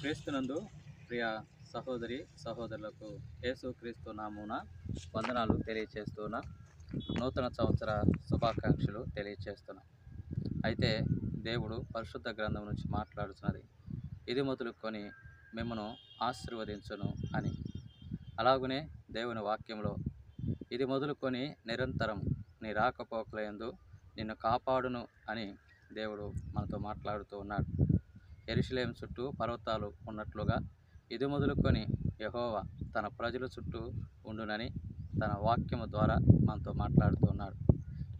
క్రీస్తునందు ప్రియ సహోదరి సహోదరులకు యేసు క్రీస్తు నామూన వందనాలు తెలియచేస్తున్నా నూతన సంవత్సర శుభాకాంక్షలు తెలియచేస్తున్నా. అయితే దేవుడు పరిశుద్ధ గ్రంథం నుంచి మాట్లాడుతున్నది ఇది మొదలుకొని మిమ్మను ఆశీర్వదించును అని. అలాగనే దేవుని వాక్యంలో ఇది మొదలుకొని నిరంతరం నీ రాకపోకలందు నిన్ను కాపాడును అని దేవుడు మనతో మాట్లాడుతూ ఉన్నాడు. ఎరుషలేం చుట్టూ పర్వతాలు ఉన్నట్లుగా ఇది మొదలుకొని యహోవా తన ప్రజల చుట్టూ ఉండునని తన వాక్యము ద్వారా మనతో మాట్లాడుతున్నాడు.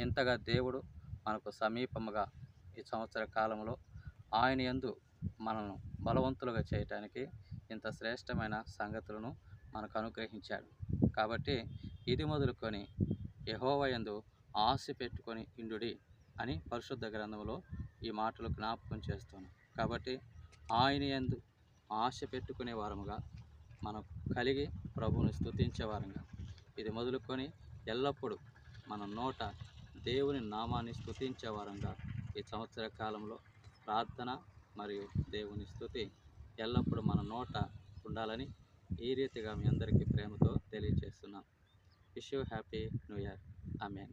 ఇంతగా దేవుడు మనకు సమీపముగా ఈ సంవత్సర కాలంలో ఆయన యందు మనను బలవంతులుగా చేయటానికి ఇంత శ్రేష్టమైన సంగతులను మనకు అనుగ్రహించాడు. కాబట్టి ఇది మొదలుకొని యహోవ యందు ఆశ పెట్టుకొని ఇండుడి అని పరిశుద్ధ గ్రంథంలో ఈ మాటలు జ్ఞాపకం చేస్తున్నాం కాబట్టి ఆయన యందు ఆశ పెట్టుకునే వారముగా మనం కలిగి ప్రభువుని స్థుతించేవారంగా ఇది మొదలుకొని ఎల్లప్పుడూ మన నోట దేవుని నామాన్ని స్థుతించేవారంగా ఈ సంవత్సర కాలంలో ప్రార్థన మరియు దేవుని స్థుతి ఎల్లప్పుడూ మన నోట ఉండాలని ఈ రీతిగా మీ అందరికీ ప్రేమతో తెలియజేస్తున్నాం wish you happy new year. Amen.